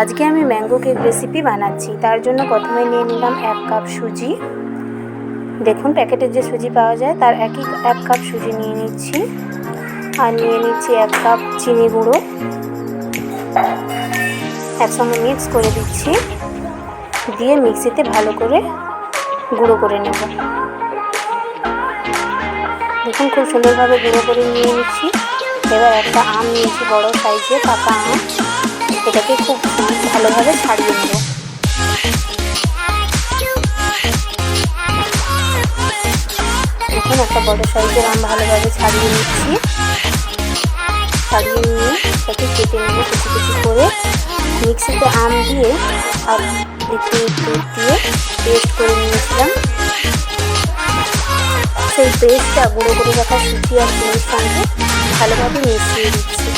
আজকে আমি mango cake recipe বানাচ্ছি। তার জন্য প্রথমে নিয়ে নিলাম এক কাপ সুজি। দেখুন, প্যাকেটের যে সুজি পাওয়া যায়, তার একই এক কাপ সুজি নিয়ে নিচ্ছি। আর নিয়ে নিচ্ছি এক কাপ চিনি গুঁড়ো। একসঙ্গে মিক্স করে দিচ্ছি। দিয়ে মিক্সিতে ভালো করে গুঁড়ো করে নেব। দেখুন, খুব সুন্দরভাবে গুঁড়ো করে নিয়ে নিচ্ছি। এবার একটা আম নিয়েছি, বড় সাইজে পাকা আম। এটাকে খুব ভালোভাবে ছাড়িয়ে নেব। এখন একটা বড় সাইজের আম ভালোভাবে ছাড়িয়ে নিচ্ছি। ছাড়িয়ে নিয়ে এটাকে কেটে নেব কুচি কুচি করে। মিক্সিতে আম দিয়ে আর একটু দুধ দিয়ে পেস্ট করে নিয়েছিলাম। সেই পেস্টটা গুঁড়ো করে রাখা সুজি আর সঙ্গে ভালোভাবে মিশিয়ে দিচ্ছি।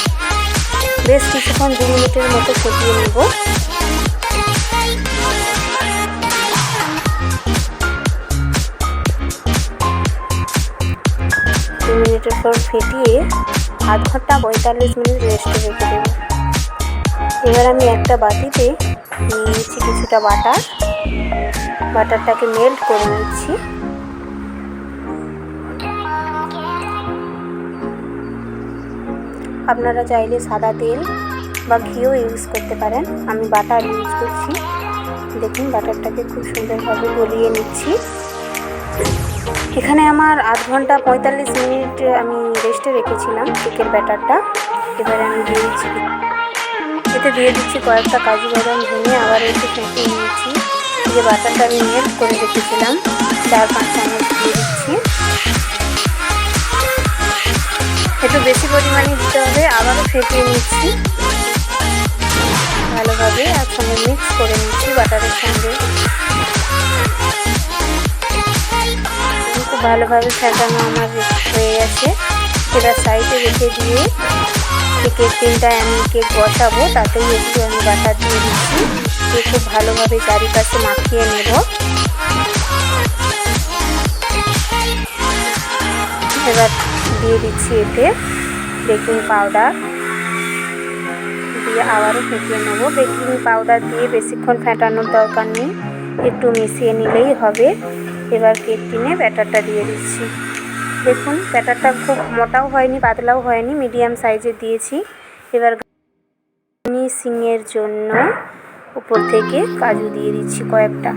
বেশ কিছুক্ষণ দু মিনিটের মতো ফুটিয়ে নেব। দু মিনিটের পর ফেটিয়ে আধ ঘণ্টা পঁয়তাল্লিশ মিনিট রেস্টে রেখে দেবো। এবার আমি একটা বাটিতে নিয়ে নিচ্ছি কিছুটা বাটার। বাটারটাকে মেল্ট করে নিচ্ছি। আপনারা চাইলে সাদা তেল বা ঘিও ইউজ করতে পারেন। আমি বাটার ইউজ করছি। দেখুন, বাটারটাকে খুব সুন্দরভাবে গলিয়ে নিচ্ছি। এখানে আমার আধ ঘণ্টা পঁয়তাল্লিশ মিনিট আমি রেস্টে রেখেছিলাম কেকের ব্যাটারটা এবারে আমি দিয়ে দিচ্ছি। এতে দিয়ে দিচ্ছি কয়েকটা কাজু বাদাম ভেঙে আবার একটু ফেঁকে নিয়েছি। যে বাটারটা আমি মেল্ট করে রেখেছিলাম, চার পাঁচ চামচ দিয়ে দিচ্ছি। একটু বেশি পরিমাণে দিতে হবে। আবারও ফেটিয়ে নিচ্ছি। ভালোভাবে একসঙ্গে মিক্স করে নিচ্ছি বাটারের সঙ্গে। খুব ভালোভাবে ফেটানো আমার হয়ে গেছে। এবার সাইডে রেখে দিয়ে কেকের তিনটায় আমি কেক বসাবো। তাতেই একটু আমি বাটার দিয়ে দিচ্ছি। খুব ভালোভাবে চারিপাশে মাখিয়ে নেব। এবার দিয়ে দিচ্ছি এতে বেকিং পাউডার। দিয়ে আবারও ফেটিয়ে নেব। বেকিং পাউডার দিয়ে বেশিক্ষণ ফেটানোর দরকার নেই। একটু মিশিয়ে নিলেই হবে। এবার কেক টিনে ব্যাটারটা দিয়ে দিচ্ছি। দেখুন, ব্যাটারটা খুব মোটাও হয়নি, পাতলাও হয়নি, মিডিয়াম সাইজে দিয়েছি। এবার সিংয়ের জন্য উপর থেকে কাজু দিয়ে দিচ্ছি কয়েকটা।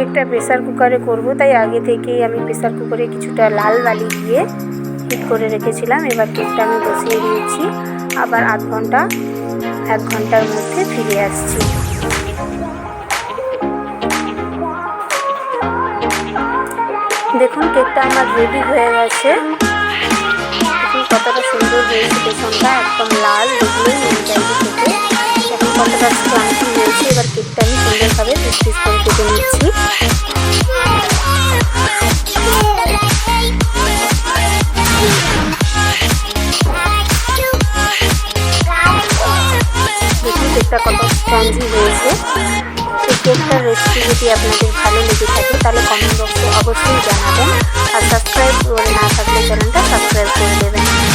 কেকটা প্রেসার কুকারে করব। তাই আগে থেকেই আমি প্রেসার কুকারে কিছুটা লাল বালি দিয়ে হিট করে রেখেছিলাম। এবার কেকটা আমি বসিয়ে দিয়েছি। আবার আধ ঘণ্টা, এক ঘণ্টার মধ্যে ফিরে আসছি। দেখুন কেকটা আমার রেডি হয়ে গেছে। কতটা সুন্দর হয়েছে পেছনটা একদম লাল দেখলেই মনে এখন কতটা ক্লান্তি হয়েছে। এবার কেকটা আমি সুন্দরভাবে পিস কেকটা কত স্পঞ্জি হয়েছে, সেই কেকটার রেসিপি যদি আপনাদের ভালো লেগে থাকে, তাহলে কমেন্ট বক্সে অবশ্যই জানাবেন। আর সাবস্ক্রাইব করে না থাকলে চ্যানেলটা সাবস্ক্রাইব করে দেবেন।